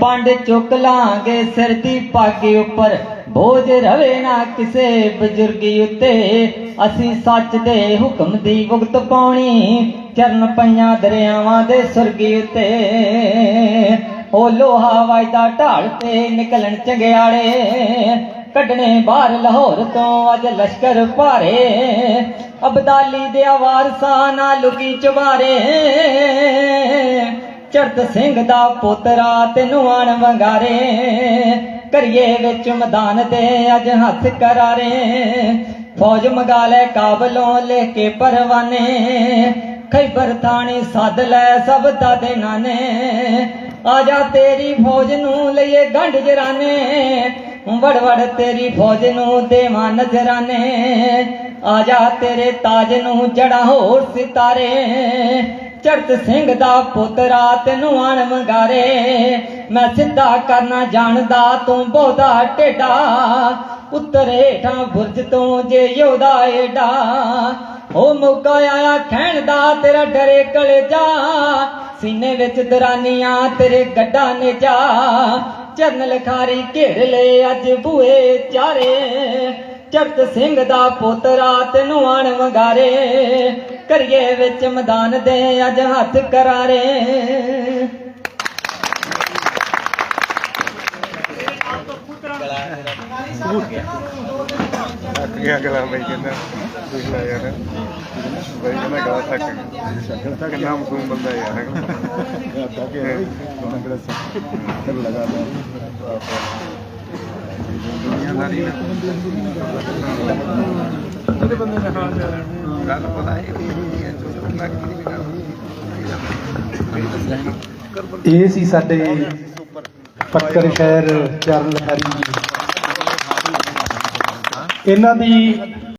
ਪੰਡ ਚੁੱਕ ਲਾਂਗੇ ਸਿਰ ਦੀ ਪੱਗ ਉੱਪਰ। ਬੋਝ ਰਵੇ ਨਾ ਕਿਸੇ ਬਜ਼ੁਰਗੀ ਉੱਤੇ। ਅਸੀਂ ਸੱਚ ਦੇ ਹੁਕਮ ਦੀ ਭੁਗਤ ਪਾਉਣੀ। ਚਰਨ ਪਈਆਂ ਦਰਿਆਵਾਂ ਦੇ ਸੁਰਗੀ ਉੱਤੇ। ਉਹ ਲੋਹਾ ਵਜਦਾ ਢਾਲ ਤੇ ਨਿਕਲਣ ਚੰਗਿਆੜੇ। ਕੱਢਣੇ ਬਾਹਰ ਲਾਹੌਰ ਤੋਂ ਅੱਜ ਲਸ਼ਕਰ ਭਾਰੇ। ਅਬਦਾਲੀ ਦੇ ਵਾਰਸਾਂ ਨਾ ਲੁਕੀ ਚਵਾਰੇ ਚੜਤ ਸਿੰਘ ਦਾ ਪੋਤਰਾ ਤੈਨੂੰ ਆਣ ਵੰਗਾਰੇ। ਕਰੀਏ ਵਿੱਚ ਮੈਦਾਨ ਤੇ ਅੱਜ ਹੱਥ ਕਰਾਰੇ। ਫੌਜ ਮੰਗਾ ਲੈ ਕਾਬਲੋਂ ਲੈ ਕੇ ਪਰਵਾਨੇ। ਖੈਬਰ ਥਾਣੇ ਸੱਦ ਲੈ ਸਭ ਦਾ ਦੇ ਨਾਨੇ ਆ ਜਾ ਤੇਰੀ ਫੌਜ ਨੂੰ ਲਈਏ ਗੰਢ ਜਰਾਨੇ। ਵੜ ਵੜ ਤੇਰੀ ਫੌਜ ਨੂੰ ਦੇਵਾਂ ਨਜ਼ਰਾਨੇ ਆ ਜਾ ਤੇਰੇ ਤਾਜ ਨੂੰ ਜੜਾ ਹੋਰ ਸਿਤਾਰੇ। ਚੜਤ ਸਿੰਘ ਦਾ ਪੁੱਤਰਾ ਤੈਨੂੰ ਆਣ ਵੰਗਾਰੇ। ਮੈਂ ਸਿੱਧਾ ਕਰਨਾ ਜਾਣਦਾ ਤੂੰ ਬਹੁਤਾ ਟੇਡਾ। ਉੱਤਰ ਹੇਠਾਂ ਬੁਰਜ ਤੋਂ ਜੇ ਯੋਦਾ ਏਡਾ। ਹੋ ਮੌਕਾ ਆਇਆ ਖੈਣ ਦਾ ਤੇਰਾ ਡਰੇ ਕਲੇਜਾ। ਸੀਨੇ ਵਿੱਚ ਦਰਾਨੀਆਂ ਤੇਰੇ ਗੱਡਾ ਨੇ ਜਾ। ਚਰਨ ਲਖਾਰੀ ਘੇਰ ਲੈ ਅੱਜ ਬੂਏ ਚਾਰੇ। ਚੜਤ ਸਿੰਘ ਦਾ ਪੁੱਤਰਾ ਤੈਨੂੰ ਆਣ ਵੰਗਾਰੇ। ਕਰੀਏ ਵਿੱਚ ਮੈਦਾਨ ਦੇ ਅੱਜ ਹੱਥ ਕਰਾਰੇ। ਗਿਆ, ਗਲਾ ਬਈ ਕਹਿੰਦਾ। ਦੁਸ਼ਲਾ ਯਾਰ ਬਈ ਕਹਿੰਦਾ ਗਲਾ ਥੱਕ ਗਿਆ ਕਿੰਨਾ ਮਸੂਮ ਬੰਦਾ ਯਾਰ ਥੱਕ ਗਿਆ ਲਗਾ ਦੁਨੀਆਦਾਰੀ ਨਾ ਉਹਦੇ ਬੰਦੇ ਨੇ ਹਾਲ ਗੱਲ ਪਤਾ ਹੈ ਇਹ ਸੀ ਸਾਡੇ ਪੱਕਰ ਸ਼ਹਿਰ ਚਰਨ ਲਖਾਰੀ ਜੀ। ਇਹਨਾਂ ਦੀ